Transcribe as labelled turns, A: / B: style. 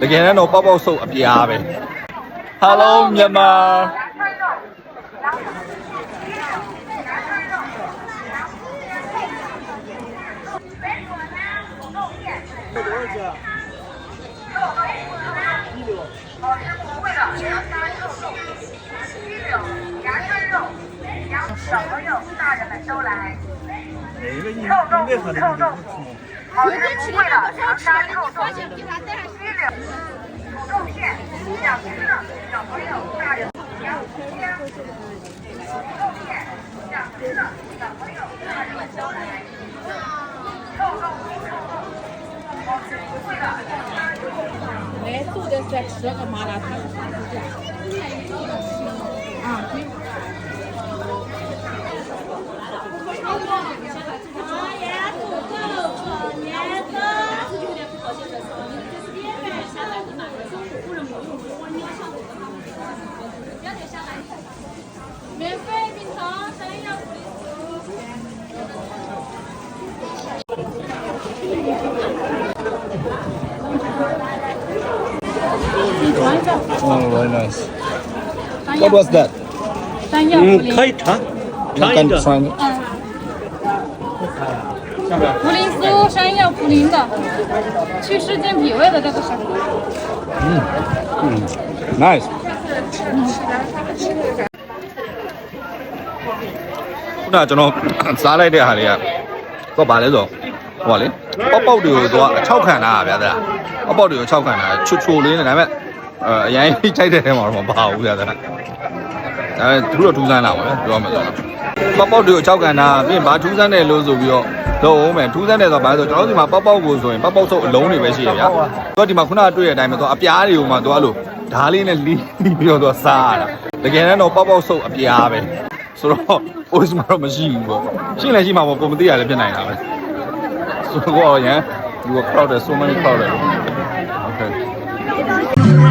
A: တကယ်တမ်းတော့ပေါက်ပေါက်ဆုပ်အပြားပဲ Hello မြန်မာ
B: 小朋友、大人们都来。臭豆腐、臭豆腐，好吃不贵的长沙臭豆腐， 鸡柳、土豆片，想吃的小朋友、大人，洋葱香，土豆片，想吃的小朋友、大人们都来。臭豆腐、臭豆腐，好吃不贵的长沙臭豆腐。
C: 来做的是十个麻辣烫，啊，对。
A: Oh very nice What was that
C: 山药
D: 嗯
C: 茯，苓，
D: 可以尝，
A: You
D: 尝
A: can
D: 一个。
A: try it
C: 茯苓酥，山药茯苓的，祛湿健脾胃的这个是。
A: Nice ခုနကကျွန်တော် စားလိုက်တဲ့ဟာလေးကတော့ဗာလဲဆိုဟိုကလေပေါက်ပေါက်တွေကိုသူကအချောက်ခံတာဗျာတဲ့ပေါက်ပေါက်တွေကိုအချောက်ခံတာချွတ်ချွတ်လေးနဲ့ဒါပေမဲ့ အဲအရင်ကြိုက်တဲ့ထဲမှာတော့မပါဘူးဗျာတဲ့ဒါပေမဲ့သူတို့ထူးဆန်းတာပါပဲပြောမှဆိုတော့ပေါက်ပေါက်တွေကိုအချောက်ခံတာပြီးရင်ဘာထူးဆန်းတယ်လို့ဆိုပြီးတော့တော့ဦးမယ်ထူးဆန်းတယ်ဆိုတာဘာလဲဆိုတော့ကျွန်တော်တို့ဒီမှာပေါက်ပေါက်ကိုဆိုရင်ပေါက်ပေါက်ဆုပ်အလုံးတွေပဲရှိရဗျာသူကဒီမှာခုနကတွေ့တဲ့အတိုင်းပဲသူအပြားတွေကိုမှသူကလို့ဓားလေးနဲ့လီးပြီးတော့သူကစားရတာတကယ်တမ်းတော့ပေါက်ပေါက်ဆုပ်အပြားပဲဆိုတော့ OS မှာတော့မရှိဘူးပေါ့ရှင်းလည်းရှိမှာပေါ့ကိုမသိရလည်းဖြစ်နိုင်တာပဲဆိုတော့ရန် you were crowded so many crowded okay